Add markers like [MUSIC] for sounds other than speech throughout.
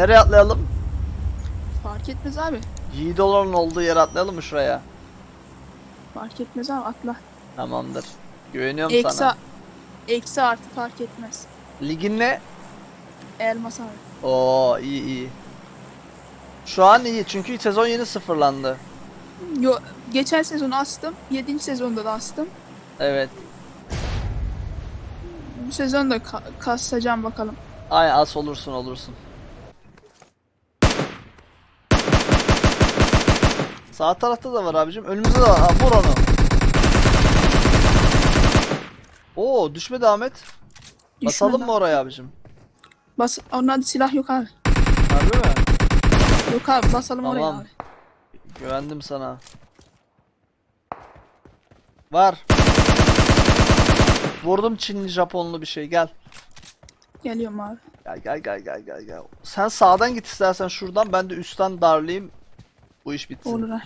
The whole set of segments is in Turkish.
Nereye atlayalım? Fark etmez abi. Yiğit olanın olduğu yere atlayalım mı şuraya? Fark etmez abi atla. Tamamdır. Güveniyorum Eksi, sana. eksi artı fark etmez. Ligin ne? Elmas abi. Oo iyi iyi. Şu an iyi çünkü sezon yeni sıfırlandı. Yo, geçen sezon astım. 7. sezonda da astım. Evet. Bu sezon da ka- kasacağım bakalım. Ay as olursun olursun. Sağ tarafta da var abicim. Önümüzde de var. Vur onu. Oo düşmedi Ahmet. Basalım mı oraya abicim? Bas onlarda silah yok abi. Harbi mi? Yok abi basalım oraya Tamam. abi. Güvendim sana. Var. Vurdum Çinli Japonlu bir şey gel. Geliyorum abi. Gel gel gel gel gel gel. Sen sağdan git istersen şuradan ben de üstten darlayayım. Bu iş bitsin. Olur abi.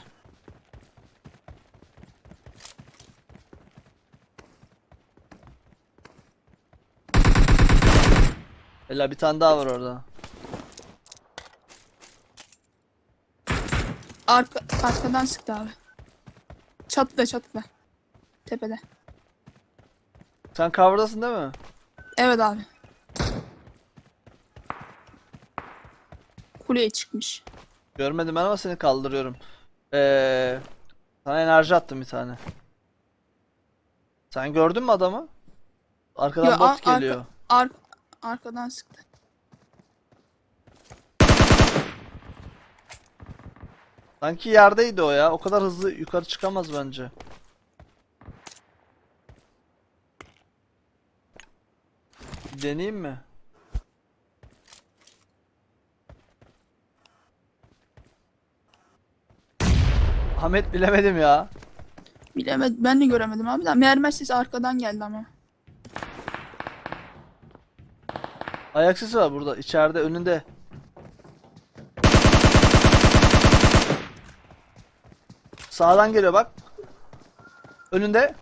Ela bir tane daha var orada. Arka, arkadan sıktı abi. Çatıda çatıda. Tepede. Sen cover'dasın değil mi? Evet abi. Kuleye çıkmış. Görmedim ben ama seni kaldırıyorum. Ee, sana enerji attım bir tane. Sen gördün mü adamı? Arkadan Yo, bot ar- geliyor. Ar arkadan sıktı. Sanki yerdeydi o ya. O kadar hızlı yukarı çıkamaz bence. Deneyeyim mi? Ahmet bilemedim ya. Bilemedim. Ben de göremedim abi. de Mermer sesi arkadan geldi ama. Ayak sesi var burada. içeride önünde. Sağdan geliyor bak. Önünde.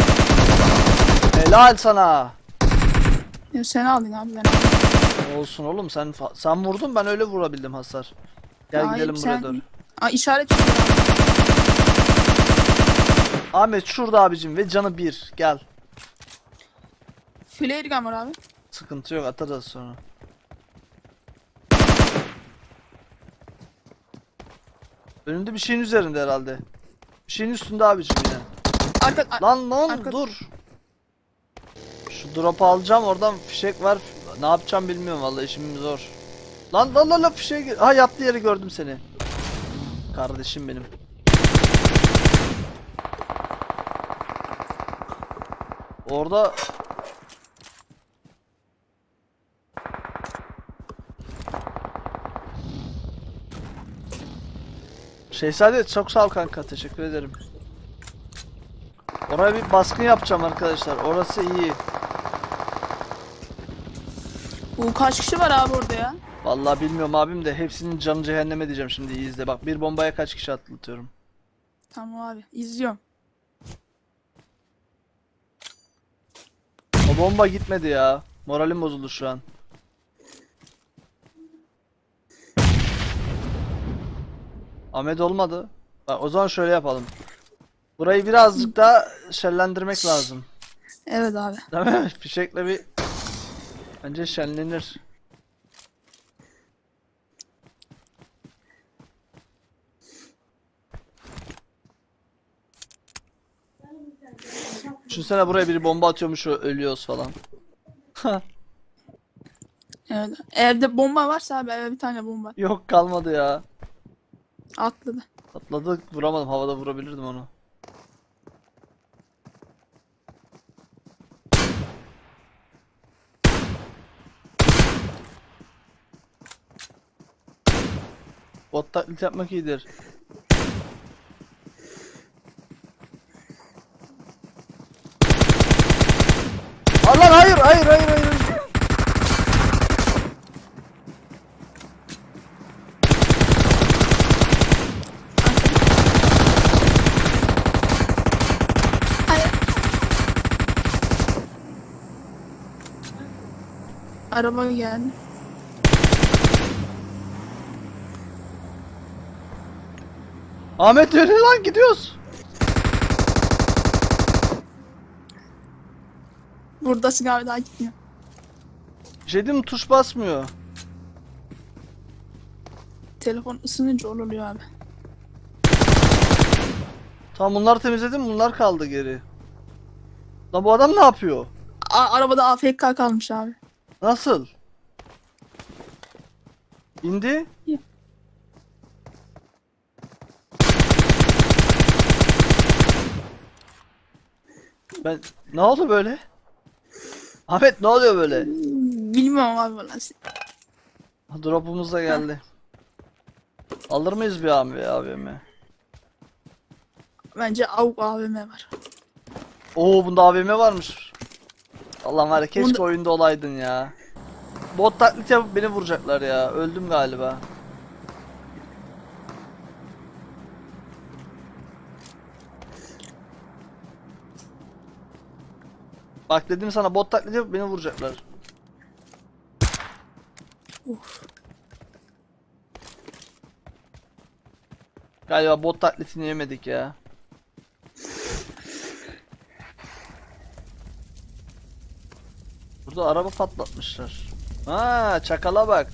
Helal sana. Ya sen aldın abi ben. Olsun oğlum sen sen vurdun ben öyle vurabildim hasar. Gel Hayır, gidelim buraya sen- doğru. Aa işaret abi. Ahmet şurada abicim ve canı bir. Gel. Flare gun var abi. Sıkıntı yok atarız sonra. Önünde bir şeyin üzerinde herhalde. Bir şeyin üstünde abicim yine. Arka, a- Lan lan Arka- dur. Şu drop'u alacağım oradan fişek var. Ne yapacağım bilmiyorum vallahi işim zor. Lan lan lan lan fişeğe gir. Ha yattığı yeri gördüm seni. Kardeşim benim. Orada Şehzade çok sağ ol kanka teşekkür ederim. Oraya bir baskın yapacağım arkadaşlar. Orası iyi. Bu kaç kişi var abi orada ya? Vallahi bilmiyorum abim de hepsinin canı cehenneme diyeceğim şimdi izle. Bak bir bombaya kaç kişi atlatıyorum. Tamam abi. izliyorum. Bomba gitmedi ya. Moralim bozuldu şu an. Ahmet olmadı. Bak o zaman şöyle yapalım. Burayı birazcık daha şenlendirmek lazım. Evet abi. Değil mi? [LAUGHS] Fişekle bir bence şenlenir. Düşünsene buraya biri bomba atıyormuş ölüyoruz falan. [LAUGHS] Evet. Evde bomba varsa abi eve bir tane bomba. Yok kalmadı ya. Atladı. Atladık vuramadım havada vurabilirdim onu. Bot taklit yapmak iyidir. hayır hayır hayır hayır. Hayır. Araba geldi. Ahmet yürü lan gidiyoruz. Buradasın abi daha gitmiyor. Mi? Tuş basmıyor. Telefon ısınınca oluyor abi. Tamam bunları temizledim bunlar kaldı geri. Lan bu adam ne yapıyor? A- arabada AFK kalmış abi. Nasıl? İndi. Ya. Ben ne oldu böyle? Ahmet ne oluyor böyle? Bilmiyorum abi valla. Drop'umuz da geldi. Alır mıyız bir abi abimi? Bence AUK AVM var. Oo bunda AVM varmış. Allah'ım var ya keşke Bunda- oyunda olaydın ya. Bot taklit yapıp beni vuracaklar ya. Öldüm galiba. Bak dedim sana bot taklit yapıp beni vuracaklar. Of. Galiba bot taklitini yemedik ya. Burada araba patlatmışlar. Ha çakala bak.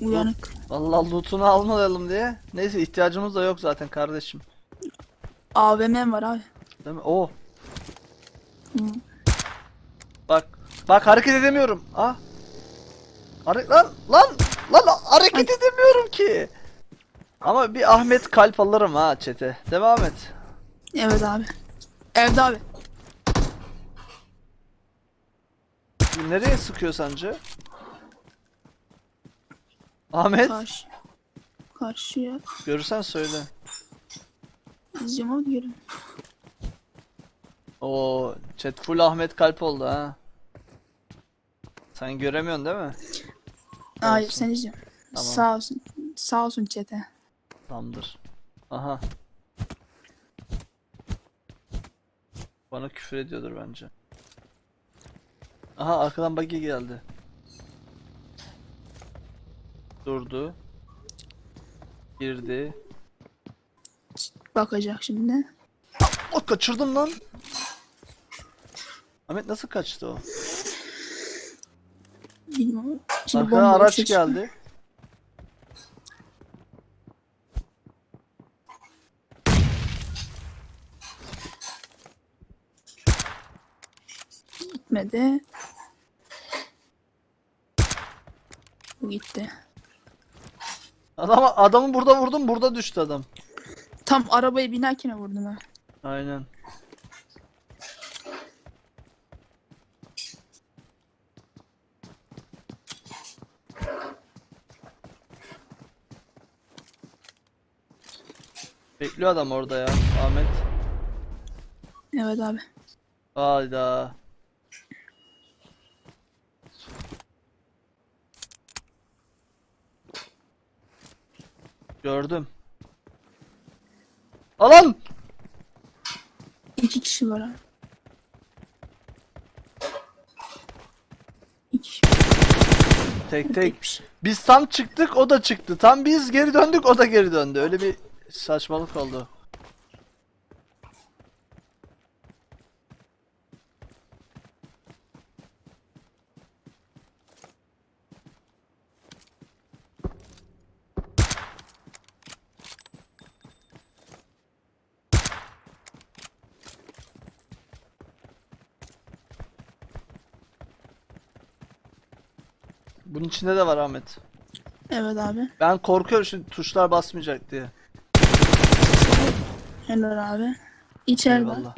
Uyanık. Vallahi lootunu almayalım diye. Neyse ihtiyacımız da yok zaten kardeşim. AVM var abi. Değil mi? Oh. Hı. Bak. Hareket edemiyorum. Ah. Hare lan lan lan hareket edemiyorum ki. Ama bir Ahmet kalp alırım ha çete. Devam et. Evet abi. Evde abi. Nereye sıkıyor sence? Ahmet Karşı. Karşıya. görürsen söyle. İzleyeceğim abi görün. Oo, chat full Ahmet kalp oldu ha. Sen göremiyorsun değil mi? Hayır Olsun. sen izliyorum. Tamam. Sağ olsun. Sağ olsun çete. Tamamdır. Aha. Bana küfür ediyordur bence. Aha arkadan buggy geldi. Durdu. Girdi. Bakacak şimdi. Oh kaçırdım lan. Ahmet nasıl kaçtı o? Bilmiyorum. Şimdi Arkadan bomba araç çıkıyor. geldi. Gitmedi. Bu gitti. Adam adamı burada vurdum, burada düştü adam. Tam arabaya binerken vurdum ha. Aynen. Bekliyor adam orada ya Ahmet. Evet abi. Hayda. Gördüm. Alan! İki kişi var abi. İki kişi. Tek tek. Biz tam çıktık o da çıktı. Tam biz geri döndük o da geri döndü. Öyle bir saçmalık oldu. Bunun içinde de var Ahmet. Evet abi. Ben korkuyorum şimdi tuşlar basmayacak diye. Helal abi. İçeride. Eyvallah.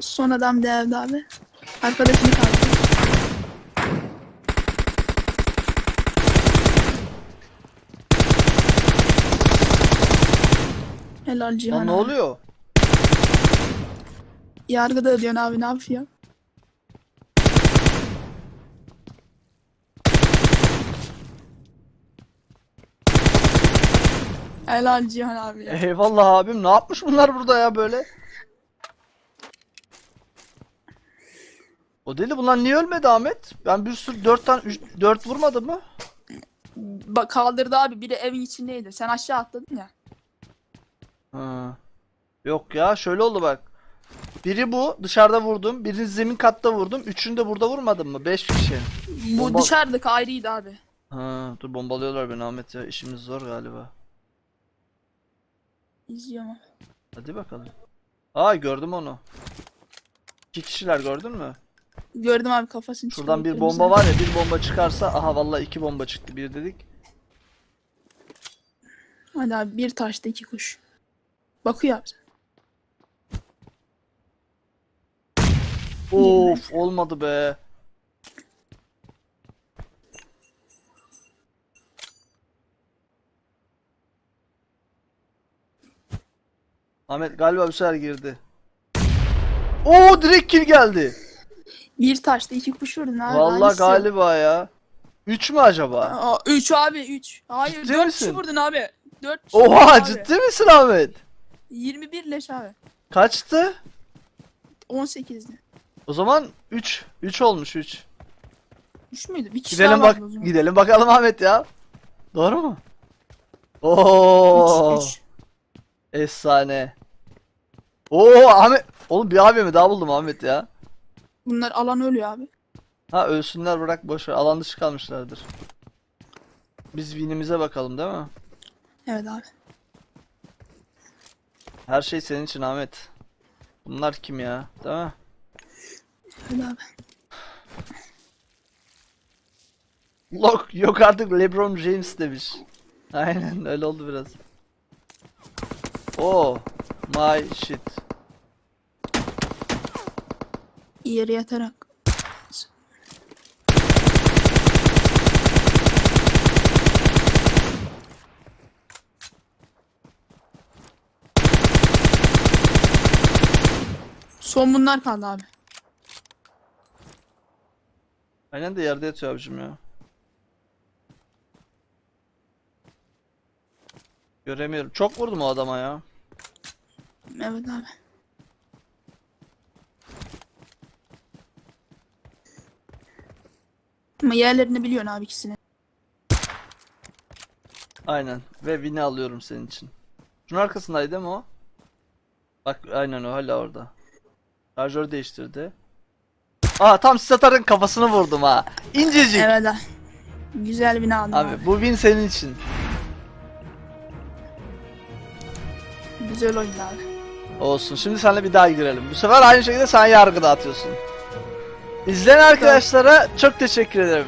Son adam da evde abi. Arkadaşını kaldı. Helal Cihan Lan ne abi. oluyor? Yargıda ödüyorsun abi ne yapıyor? Helal Cihan abi ya. Eyvallah abim ne yapmış bunlar burada ya böyle? O deli bunlar niye ölmedi Ahmet? Ben bir sürü 4 tane 4 vurmadım mı? Bak kaldırdı abi biri evin içindeydi. Sen aşağı atladın ya. Ha. Yok ya şöyle oldu bak. Biri bu dışarıda vurdum. Birini zemin katta vurdum. Üçünü de burada vurmadım mı? 5 kişi. Bu Bomba- dışarıdaki ayrıydı abi. Ha, dur bombalıyorlar beni Ahmet ya. İşimiz zor galiba. İzliyorum. Hadi bakalım. Aa gördüm onu. İki kişiler gördün mü? Gördüm abi kafasını Şuradan bir bomba var ya bir bomba çıkarsa aha vallahi iki bomba çıktı bir dedik. Hadi abi bir taşta iki kuş. Bakıyor abi. Of olmadı be. Ahmet galiba bir sefer girdi. Oo direkt kill geldi. Bir taşta iki kuş vurdun abi. Hangisi? galiba ya. 3 mü acaba? Aa, üç abi üç. Hayır Ciddi dört misin? kişi vurdun abi. Dört kişi Oha abi. ciddi misin Ahmet? 21 leş abi. Kaçtı? 18'di. O zaman 3. 3 olmuş 3. 3 müydü? Bir kişi Gidelim daha bak vardı o zaman. gidelim bakalım Ahmet ya. Doğru mu? Oo. Üç, üç. Efsane. Oo Ahmet. Oğlum bir abimi daha buldum Ahmet ya. Bunlar alan ölüyor abi. Ha ölsünler bırak boş ver. Alan dışı kalmışlardır. Biz winimize bakalım değil mi? Evet abi. Her şey senin için Ahmet. Bunlar kim ya? Değil mi? Evet abi. Yok yok artık LeBron James demiş. Aynen öyle oldu biraz. Oh my shit. Yere yatarak. Son bunlar kaldı abi. Aynen de yerde yatıyor abicim ya. Göremiyorum. Çok vurdum o adama ya. Evet abi. Ama yerlerini biliyorsun abi ikisini. Aynen. Ve win'i alıyorum senin için. Şunun arkasındaydı değil mi o? Bak aynen o hala orada. Şarjör değiştirdi. Aa tam Statar'ın kafasını vurdum ha. İncecik. Evet. Güzel bir aldım abi. Abi bu win senin için. Güzel oyun abi. Olsun. Şimdi seninle bir daha girelim. Bu sefer aynı şekilde sen yargı dağıtıyorsun. İzleyen arkadaşlara çok teşekkür ederim.